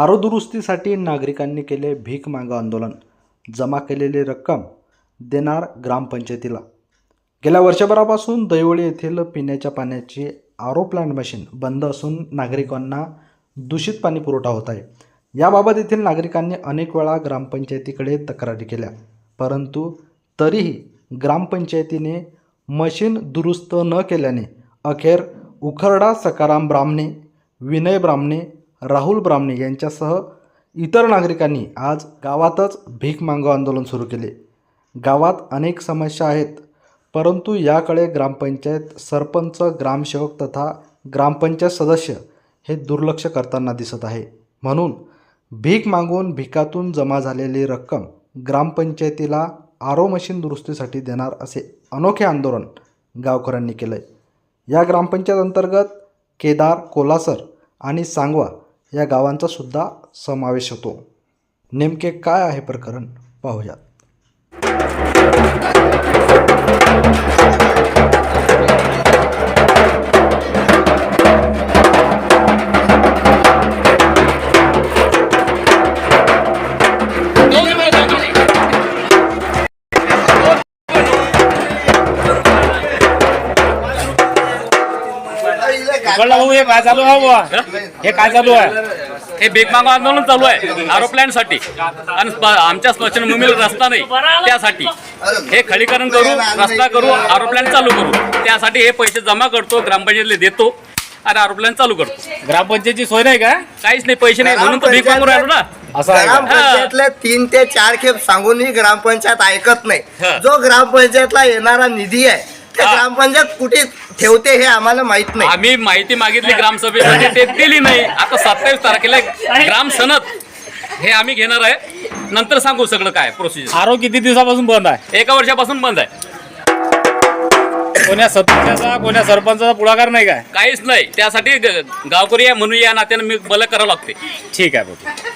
आरो दुरुस्तीसाठी नागरिकांनी केले भीक मागं आंदोलन. जमा केलेली रक्कम देणार ग्रामपंचायतीला. गेल्या वर्षभरापासून दैवळी येथील पिण्याच्या पाण्याची आरो प्लांट मशीन बंद असून नागरिकांना दूषित पाणी पुरवठा होत आहे. याबाबत येथील नागरिकांनी अनेक वेळा ग्रामपंचायतीकडे तक्रारी केल्या परंतु तरीही ग्रामपंचायतीने मशीन दुरुस्त न केल्याने अखेर उखरडा सकाराम ब्राह्मणे विनय ब्राह्मणे राहुल ब्राह्मणे यांच्यासह इतर नागरिकांनी आज गावातच भीक मागो आंदोलन सुरू केले. गावात अनेक समस्या आहेत परंतु याकडे ग्रामपंचायत सरपंच ग्रामसेवक तथा ग्रामपंचायत सदस्य हे दुर्लक्ष करताना दिसत आहे. म्हणून भीक मागून भिकातून जमा झालेली रक्कम ग्रामपंचायतीला आरो मशीन दुरुस्तीसाठी देणार असे अनोखे आंदोलन गावकऱ्यांनी केलं आहे या ग्रामपंचायत अंतर्गत केदार कोलासर आणि सांगवा या गावांचा सुद्धा समावेश होतो. नेमके काय आहे प्रकरण? पाहूयात. भाऊ हे काय चालू आहे बुवा? हे काय चालू आहे? हे बेगमागो आंदोलन चालू आहे आरो प्लॅनसाठी आणि आमच्या स्मशानभूमीला रस्ता नाही त्यासाठी. हे खडीकरण करू रस्ता करू आरो प्लॅन चालू करू. त्यासाठी हे पैसे जमा करतो ग्रामपंचायतीला देतो आणि आरो प्लॅन चालू करतो. ग्रामपंचायतची सोय नाही का? काहीच नाही पैसे नाही म्हणून तर भीक मागून राहिलो ना. असं आहे का? ग्रामपंचायतले तीन ते चार खेप सांगूनही ग्रामपंचायत ऐकत नाही. जो ग्रामपंचायतला येणारा निधी आहे ते हा. ग्रामपंचायत कुठे ठेवते हे आम्हाला माहीत नाही. आम्ही माहिती मागितली ग्रामसभेमध्ये ते दिली नाही. आता सत्तावीस तारखेला ग्राम सनद हे आम्ही घेणार आहे. नंतर सांगू सगळं काय प्रोसिजर आरो किती दिवसापासून बंद आहे? एका वर्षापासून बंद आहे. कोण्या सदस्याचा कोण्या सरपंचाचा पुढाकार नाही काय? काहीच नाही. त्यासाठी ग- गावकरी आहे म्हणून या नात्यानं मी मला करावं लागते. ठीक आहे भाऊ